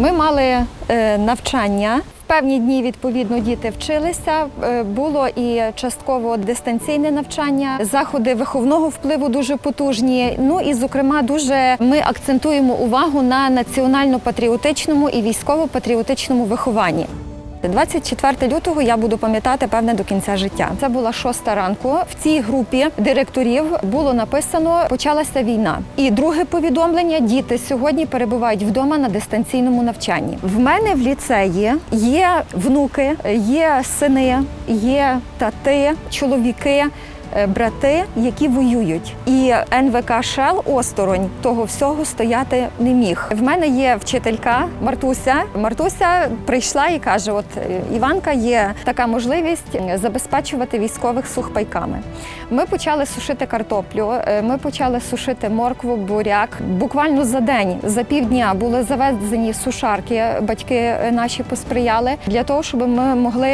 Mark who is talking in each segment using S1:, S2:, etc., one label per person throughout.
S1: Ми мали е, навчання. Певні дні відповідно діти вчилися. Е, Було і частково дистанційне навчання, заходи виховного впливу дуже потужні. Ну і зокрема, дуже ми акцентуємо увагу на національно-патріотичному і військово-патріотичному вихованні. 24 лютого я буду пам'ятати певне до кінця життя. Це була шоста ранку. В цій групі директорів було написано Почалася війна. І друге повідомлення: діти сьогодні перебувають вдома на дистанційному навчанні. В мене в ліцеї є внуки, є сини, є тати, чоловіки. Е, Брати, які воюють, і НВК Шел осторонь того всього стояти не міг. В мене є вчителька Мартуся. Мартуся прийшла і каже: От е, Іванка, є така можливість е, забезпечувати військових сухпайками. Ми почали сушити картоплю, ми почали сушити моркву, буряк. Буквально за день, за півдня були завезені сушарки. Батьки наші посприяли для того, щоб ми могли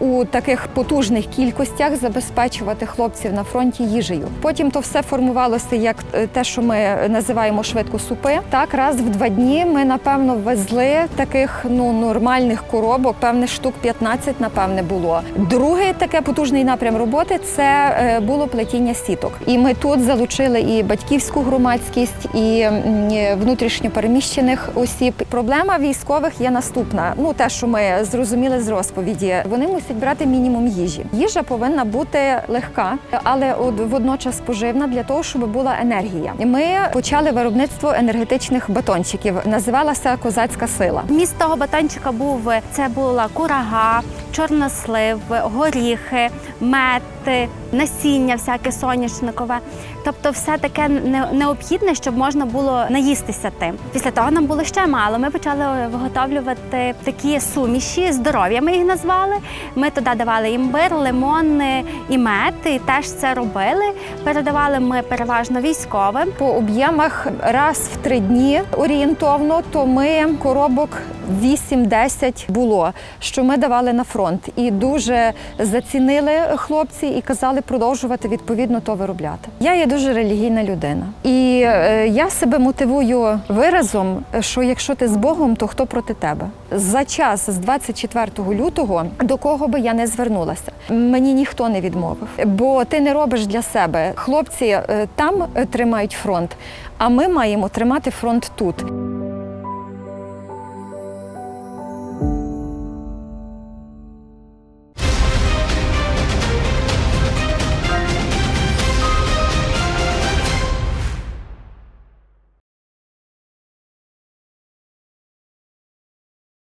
S1: у таких потужних кількостях забезпечувати хлопців на фронті їжею. Потім то все формувалося як е, те, що ми називаємо швидко супи. Так, раз в два дні ми напевно везли таких ну нормальних коробок, певне штук 15, напевне, було. Другий таке потужний напрям роботи це е, було плетіння сіток. І ми тут залучили і батьківську громадськість, і внутрішньо переміщених осіб. Проблема військових є наступна. Ну те, що ми зрозуміли з розповіді, вони мусять брати мінімум їжі. Їжа повинна бути легка, але водночас поживна для того, щоб була енергія. Ми почали виробництво енергетичних батончиків. Називалася козацька сила.
S2: Міст того батончика був це була курага, чорнослив, горіхи, мед, насіння, всяке соняшникове. Тобто, все таке необхідне, щоб можна було наїстися тим. Після того нам було ще мало. Ми почали виготовлювати такі суміші, здоров'я ми їх назвали. Ми туди давали імбир, лимон і мед, і теж це робили. Передавали ми переважно військовим.
S1: По об'ємах раз в три дні орієнтовно, то ми коробок 8-10 було, що ми давали на фронт. І дуже зацінили хлопці і казали продовжувати відповідно то виробляти. Я є дуже релігійна людина. І е, я себе мотивую виразом, що якщо ти з Богом, то хто проти тебе? За час з 24 лютого до кого би я не звернулася, мені ніхто не відмовив, бо ти не робиш для себе. Хлопці е, там тримають фронт, а ми маємо тримати фронт тут.